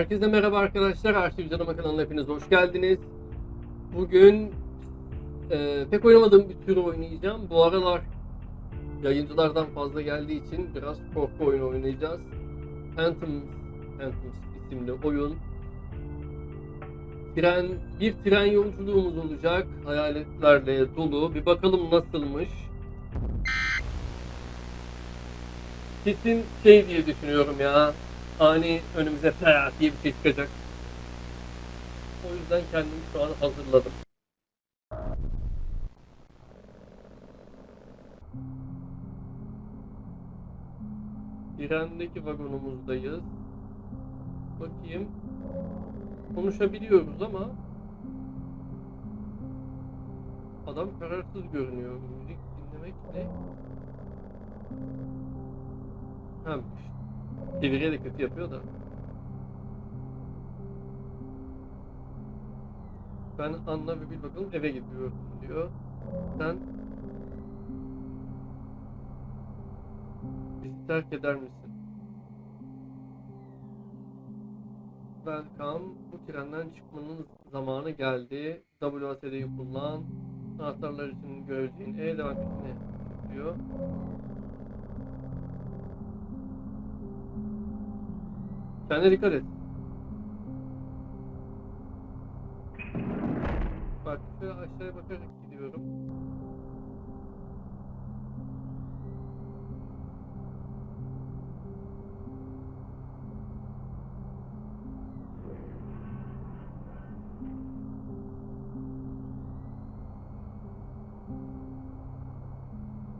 Herkese merhaba arkadaşlar. Arşiv Canıma kanalına hepiniz hoş geldiniz. Bugün e, pek oynamadığım bir tür oynayacağım. Bu aralar yayıncılardan fazla geldiği için biraz korku oyunu oynayacağız. Phantom, Phantom isimli oyun. Tren, bir tren yolculuğumuz olacak. Hayaletlerle dolu. Bir bakalım nasılmış. Kesin şey diye düşünüyorum ya. Ani önümüze pera diye bir şey çıkacak. O yüzden kendimi şu an hazırladım. Trendeki vagonumuzdayız. Bakayım. Konuşabiliyoruz ama adam kararsız görünüyor. Müzik dinlemek ne? Ha, çeviriye de kötü yapıyor da. Ben Anna ve bir bakalım eve gidiyorum diyor. Sen bizi terk eder misin? Welcome. Bu trenden çıkmanın zamanı geldi. WASD'yi kullan. Anahtarlar için göreceğin E devam etmesini diyor. Kendine dikkat et. Bak şöyle aşağıya bakarak gidiyorum.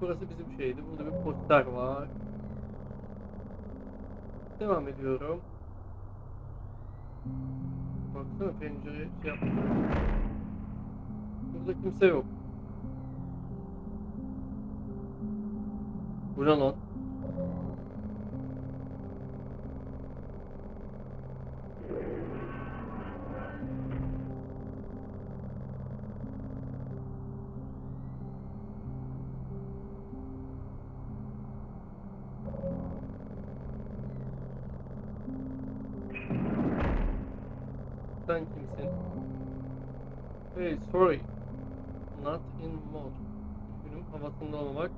Burası bizim şeydi. Burada bir poster var. Devam ediyorum. Baksana pencere şey yapmış. Burada kimse yok. Bu ne lan? Sen kimsin? Hey, sorry. Not in mod. Günüm havasında olmamak.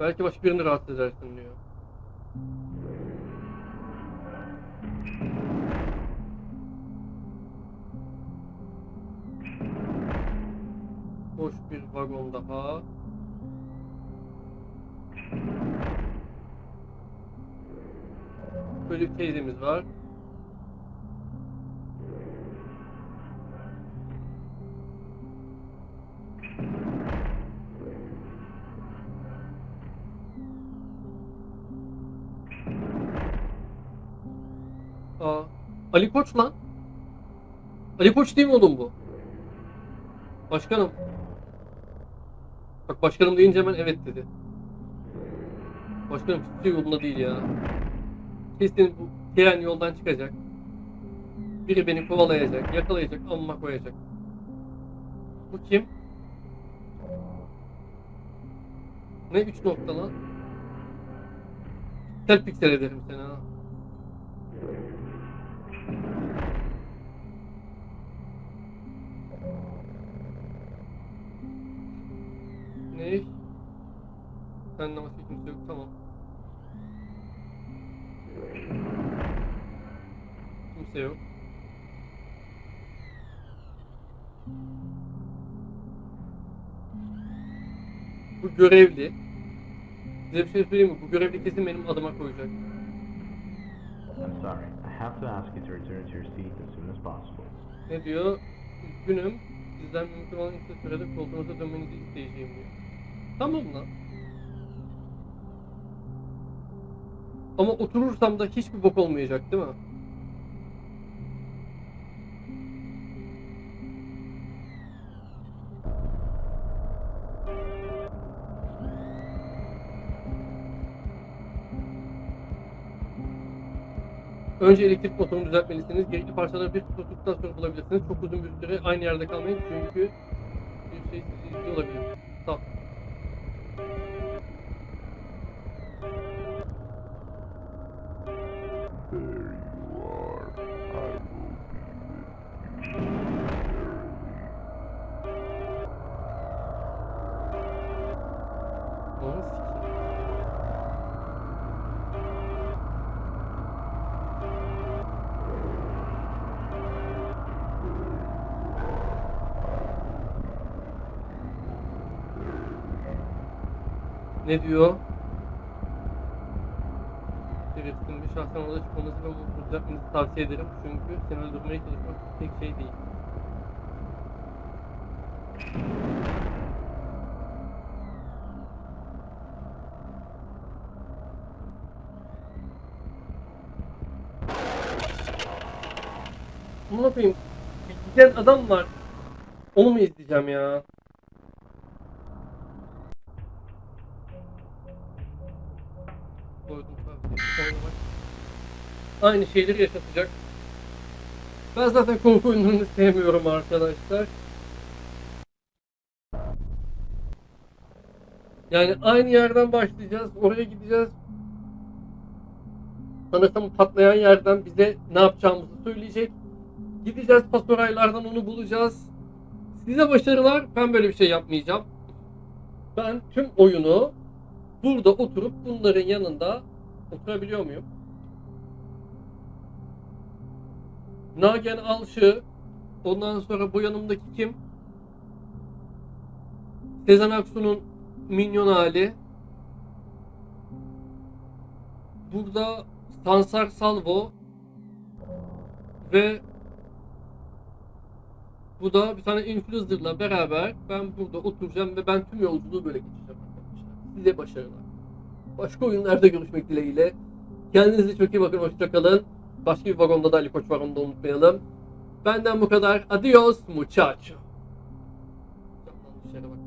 Belki başka birini rahatsız edersin diyor. Boş bir vagon daha. Böyle bir teyzemiz var. Aa, Ali Koç lan. Ali Koç değil mi oğlum bu? Başkanım. Bak başkanım deyince hemen evet dedi. Başkanım hiçbir şey yolunda değil ya. Kesin bu tren yoldan çıkacak. Biri beni kovalayacak, yakalayacak, amma koyacak. Bu kim? Ne üç nokta lan? Tel piksel ederim seni ha. Ne? Senden başka kimse yok tamam. Kimse yok. Bu görevli. Size bir şey söyleyeyim mi? Bu görevli kesin benim adıma koyacak. I'm sorry. I have to ask you to return to your seat as soon as possible. Ne diyor? Üzgünüm. Sizden mümkün olan kısa sürede koltuğunuza dönmenizi isteyeceğim diyor. Tamam lan. Ama oturursam da hiçbir bok olmayacak değil mi? Önce elektrik motorunu düzeltmelisiniz. Gerekli parçaları bir tuttuktan sonra bulabilirsiniz. Çok uzun bir süre aynı yerde kalmayın çünkü bir şey sizi olabilir. Tamam. Ne diyor? Evet, şimdi şahsen orada çıkmamızı ve onu düzeltmenizi tavsiye ederim. Çünkü seni öldürmeye çalışmak tek şey değil. Ne yapayım? Bir giden adam var. Onu mu izleyeceğim ya? Aynı şeyleri yaşatacak. Ben zaten korku oyunlarını sevmiyorum arkadaşlar. Yani aynı yerden başlayacağız. Oraya gideceğiz. Sanırsam patlayan yerden bize ne yapacağımızı söyleyecek. Gideceğiz pastoraylardan onu bulacağız. Size başarılar. Ben böyle bir şey yapmayacağım. Ben tüm oyunu burada oturup bunların yanında oturabiliyor muyum? Nagen Alşı ondan sonra bu yanımdaki kim? Sezen Aksu'nun minyon hali. Burada Sansar Salvo ve bu da bir tane influencer'la beraber ben burada oturacağım ve ben tüm yolculuğu böyle geçeceğim. Size başarılar. Başka oyunlarda görüşmek dileğiyle. Kendinize çok iyi bakın. Hoşçakalın. Başka bir vagonda da Ali Koç var onu da unutmayalım. Benden bu kadar. Adios muchacho. Bakın.